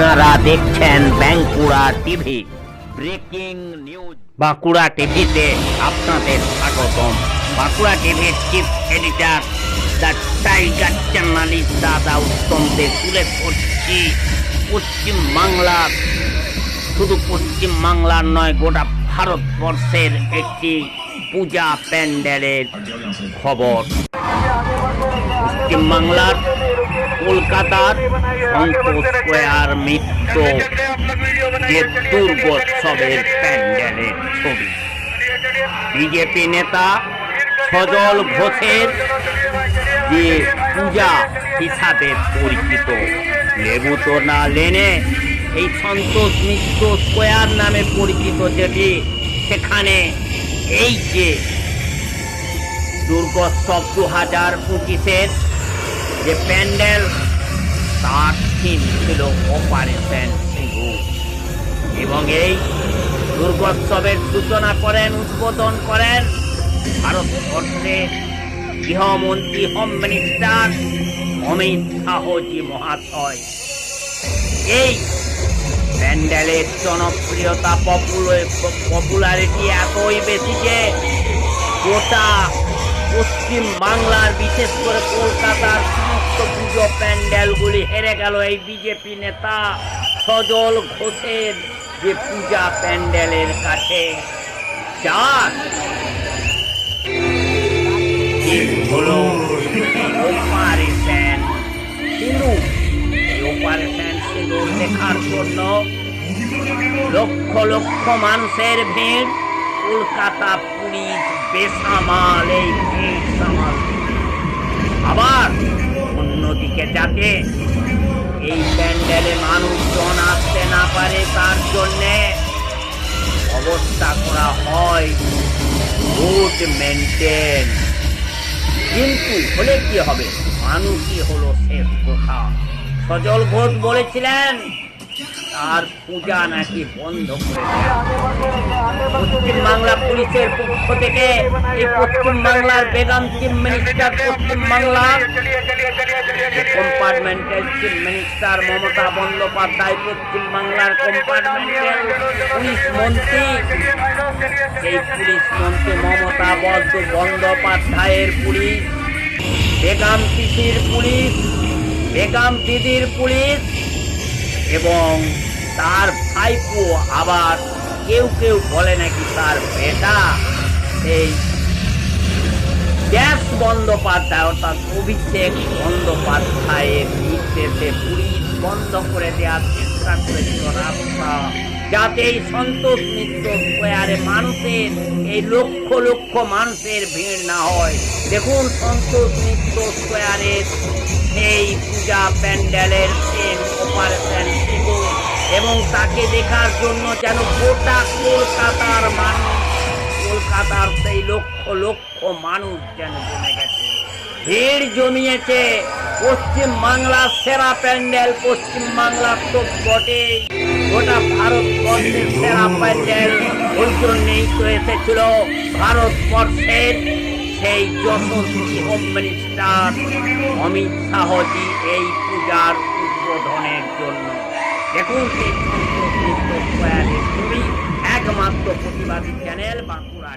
আপনারা দেখছেন Bankura TV, breaking news. Bankura টিভিতে আপনাদের স্বাগতম। বাঁকুড়া টিভির chief editor the tiger journalist দাদা উত্তমদের তুলে ধরছি পশ্চিম বাংলার শুধু পশ্চিম বাংলার নয়, গোটা ভারতবর্ষের একটি পূজা প্যান্ডেলের খবর। পশ্চিম বাংলার কলকাতার সন্তোষ স্কোয়ার মিত্র যে দুর্গোৎসবের প্যান্ডেলের ছবি। বিজেপি নেতা সজল ঘোষের যে পূজা হিসাবে পরিচিত। লেবু তো না লেনে এই সন্তোষ মিত্র স্কোয়ার নামে পরিচিত যেটি, সেখানে এই যে দুর্গোৎসব দু হাজার পঁচিশের যে প্যান্ডেল, তার থিম ছিল অপারেশন এবং এই দুর্গোৎসবের সূচনা করেন, উদ্বোধন করেন ভারতবর্ষের গৃহমন্ত্রী হোম মিনিস্টার অমিত শাহজি মহাশয়। এই প্যান্ডেলের জনপ্রিয়তা পপুলারিটি এতই বেশি যে গোটা পশ্চিম বাংলার, বিশেষ করে কলকাতার সমস্ত পুজো প্যান্ডেলগুলি হেরে গেল এই বিজেপি নেতা সজল ঘোষের যে পূজা প্যান্ডেলের কাছে। হলো অপারেশন সিঁদুর এই অপারেশন সিঁদুর দেখার জন্য লক্ষ লক্ষ মানুষের ভিড় কলকাতা পুলিশ বেসামাল সামাল। আবার অন্যদিকে যাতে এই প্যান্ডেলে মানুষজন আসতে না পারে তার জন্যে অবস্থা করা হয় রুট মেনটেন। কিন্তু হলে কি হবে? মানুষই হলো শেষ কথা সজল ঘোষ বলেছিলেন তার পূজা নাকি বন্ধ করে দেয়া। পশ্চিম বাংলা পুলিশের পক্ষ থেকে এই পশ্চিম বাংলার বেগম চিফ মিনিস্টার পশ্চিম বাংলার compartmental chief minister Mamata Bandyopadhyay পশ্চিম বাংলার কম্পার্টমেন্টাল পুলিশ মন্ত্রী। এই পুলিশ মন্ত্রী মমতা বন্দ বন্দ্যোপাধ্যায়ের পুলিশ, বেগম পিসির পুলিশ, বেগম দিদির পুলিশ এবং তার ভাইপো আবার কেউ কেউ বলে নাকি তার বেটা এই গ্যাস বন্দ্যোপাধ্যায়, অর্থাৎ অভিষেক বন্দ্যোপাধ্যায়ের নির্দেশে পুলিশ বন্ধ করে দেওয়ার চেষ্টা করেছিল রাস্তা। যাতে এই সন্তোষ মিত্র স্কোয়ারে মানুষের, এই লক্ষ লক্ষ মানুষের ভিড় না হয়। দেখুন সন্তোষ মিত্র স্কোয়ারের এই পূজা প্যান্ডেলের ট্রেন অপারেশন তাকে দেখার জন্য যেন গোটা কলকাতার মানুষ কলকাতার সেই লক্ষ লক্ষ মানুষ যেন জমে গেছে। ভিড় জমিয়েছে পশ্চিম বাংলার সেরা প্যান্ডেল পশ্চিম বাংলার তো বটে গোটা ভারতবর্ষের সেরা প্যান্ডেল ওই জন্যেই তো এসেছিল ভারতবর্ষের সেই যশস্বী হোম মিনিস্টার অমিত শাহজি এই পূজার উদ্বোধনের জন্য। দেখুন একমাত্র প্রতিবাদী চ্যানেল বাঁকুড়া